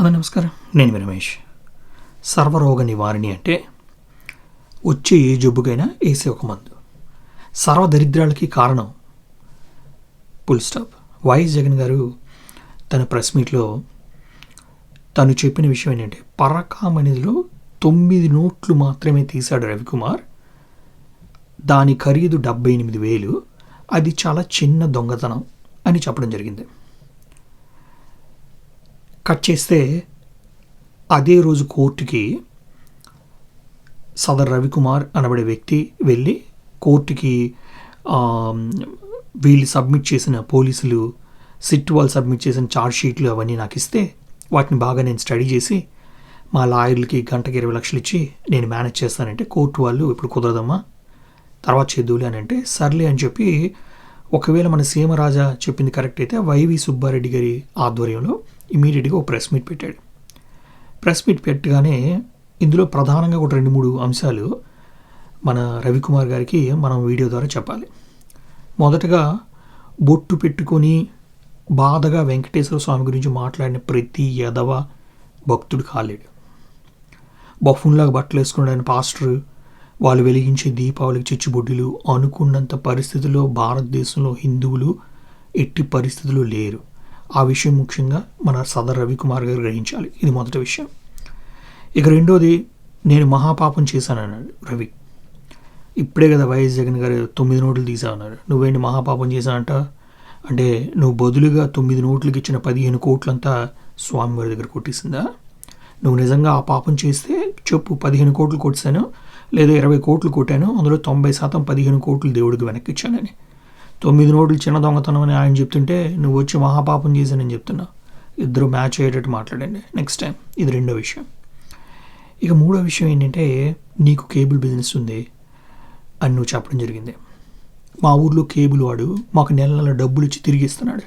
Hello నమస్కారం. నేను రమేష్ సర్వరోగ నివారణి అంటే వచ్చే ఏ జబ్బుకైనా వేసే ఒక మందు. సర్వ దరిద్రాలకి కారణం ఫుల్ స్టాప్. వైఎస్ జగన్ గారు తన ప్రెస్ మీట్లో తను చెప్పిన విషయం ఏంటంటే పరకామణిలో తొమ్మిది నోట్లు మాత్రమే తీశాడు రవికుమార్. దాని ఖరీదు డెబ్బై ఎనిమిది వేలు. అది చాలా చిన్న దొంగతనం అని చెప్పడం జరిగింది. కట్ చేస్తే అదే రోజు కోర్టుకి సదర్ రవికుమార్ అనబడే వ్యక్తి వెళ్ళి కోర్టుకి వీళ్ళు సబ్మిట్ చేసిన పోలీసులు సిట్ వాళ్ళు సబ్మిట్ చేసిన ఛార్జ్ షీట్లు అవన్నీ నాకు ఇస్తే వాటిని బాగా నేను స్టడీ చేసి మా లాయర్లకి గంటకి ఇరవై లక్షలు ఇచ్చి నేను మేనేజ్ చేస్తానంటే కోర్టు వాళ్ళు ఇప్పుడు కుదరదమ్మా తర్వాత చేద్దులే అని అంటే సర్లే అని చెప్పి ఒకవేళ మన సీమరాజా చెప్పింది కరెక్ట్ అయితే వైవి సుబ్బారెడ్డి గారి ఆధ్వర్యంలో ఇమీడియట్గా ఒక ప్రెస్ మీట్ పెట్టాడు. ప్రెస్ మీట్ పెట్టగానే ఇందులో ప్రధానంగా ఒక రెండు మూడు అంశాలు మన రవికుమార్ గారికి మనం వీడియో ద్వారా చెప్పాలి. మొదటగా బొట్టు పెట్టుకొని బాధగా వెంకటేశ్వర స్వామి గురించి మాట్లాడిన ప్రతి యదవ భక్తుడు కాలేడు. బఫున్లాగా బట్టలు వేసుకున్న పాస్టర్. వాళ్ళు వెలిగించే దీపావళికి చిచ్చుబొడ్డులు అనుకున్నంత పరిస్థితుల్లో భారతదేశంలో హిందువులు ఎట్టి పరిస్థితులు లేరు. ఆ విషయం ముఖ్యంగా మన సదర్ రవికుమార్ గారు గ్రహించాలి. ఇది మొదటి విషయం. ఇక రెండోది నేను మహాపాపం చేశానన్నాడు రవి. ఇప్పుడే కదా వైఎస్ జగన్ గారు తొమ్మిది నోట్లు తీసామన్నారు నువ్వేంటి మహాపాపం చేశానంట? అంటే నువ్వు బదులుగా తొమ్మిది నోట్లకి ఇచ్చిన పదిహేను కోట్లంతా స్వామివారి దగ్గర కొట్టేసిందా? నువ్వు నిజంగా ఆ పాపం చేస్తే చెప్పు పదిహేను కోట్లు కొట్టాను లేదా ఇరవై కోట్లు కొట్టాను అందులో తొంభై శాతం పదిహేను కోట్లు దేవుడికి వెనక్కి ఇచ్చానని. తొమ్మిది నోట్లు చిన్న దొంగతనం అని ఆయన చెప్తుంటే నువ్వు వచ్చి మహాపాపం చేశానని చెప్తున్నా. ఇద్దరు మ్యాచ్ అయ్యేటట్టు మాట్లాడండి. నెక్స్ట్ టైం ఇది రెండో విషయం. ఇక మూడో విషయం ఏంటంటే నీకు కేబుల్ బిజినెస్ ఉంది అని నువ్వు చెప్పడం జరిగింది. మా ఊర్లో కేబుల్ వాడు మాకు నెల నెల డబ్బులు ఇచ్చి తిరిగి ఇస్తున్నాడు.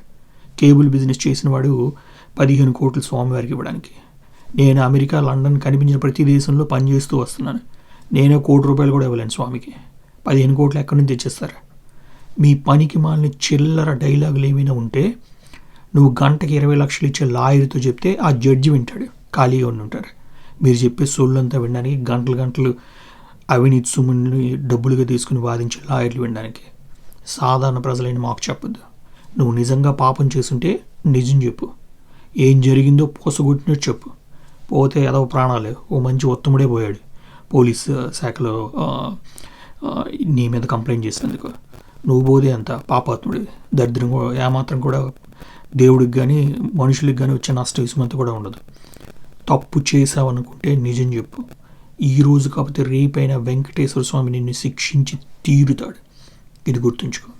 కేబుల్ బిజినెస్ చేసిన వాడు పదిహేను కోట్లు స్వామివారికి ఇవ్వడానికి. నేను అమెరికా లండన్ కనిపించిన ప్రతి దేశంలో పనిచేస్తూ వస్తున్నాను. నేనే కోటి రూపాయలు కూడా ఇవ్వలేను స్వామికి. పదిహేను కోట్లు ఎక్కడి నుంచి తెచ్చిస్తారు? మీ పనికి మాలిన చిల్లర డైలాగులు ఏమైనా ఉంటే నువ్వు గంటకి ఇరవై లక్షలు ఇచ్చే లాయర్తో చెప్తే ఆ జడ్జి వింటాడు ఖాళీగా ఉండి ఉంటారు మీరు చెప్పే సొల్లంతా వినడానికి గంటలు గంటలు అవినీతి సొమ్ముని డబ్బులుగా తీసుకుని వాదించే లాయర్లు వినడానికి సాధారణ ప్రజలైన మాకు చెప్పొద్దు. నువ్వు నిజంగా పాపం చేసుంటే నిజం చెప్పు. ఏం జరిగిందో పోసగొట్టినట్టు చెప్పు. పోతే ఏదో ప్రాణాలే. ఓ మంచి ఉత్తముడే పోయాడు. పోలీస్ శాఖలో నీ మీద కంప్లైంట్ చేసినందుకు. నువ్వు పోదే అంత పాపాత్ముడివి దరిద్రం కూడా ఏమాత్రం కూడా దేవుడికి కానీ మనుషులకు కానీ వచ్చే నష్టం ఇసుమంత కూడా ఉండదు. తప్పు చేసావనుకుంటే నిజం చెప్పు. ఈ రోజు కాకపోతే రేపైనా వెంకటేశ్వర స్వామి నిన్ను శిక్షించి తీరుతాడు. ఇది గుర్తుంచుకో.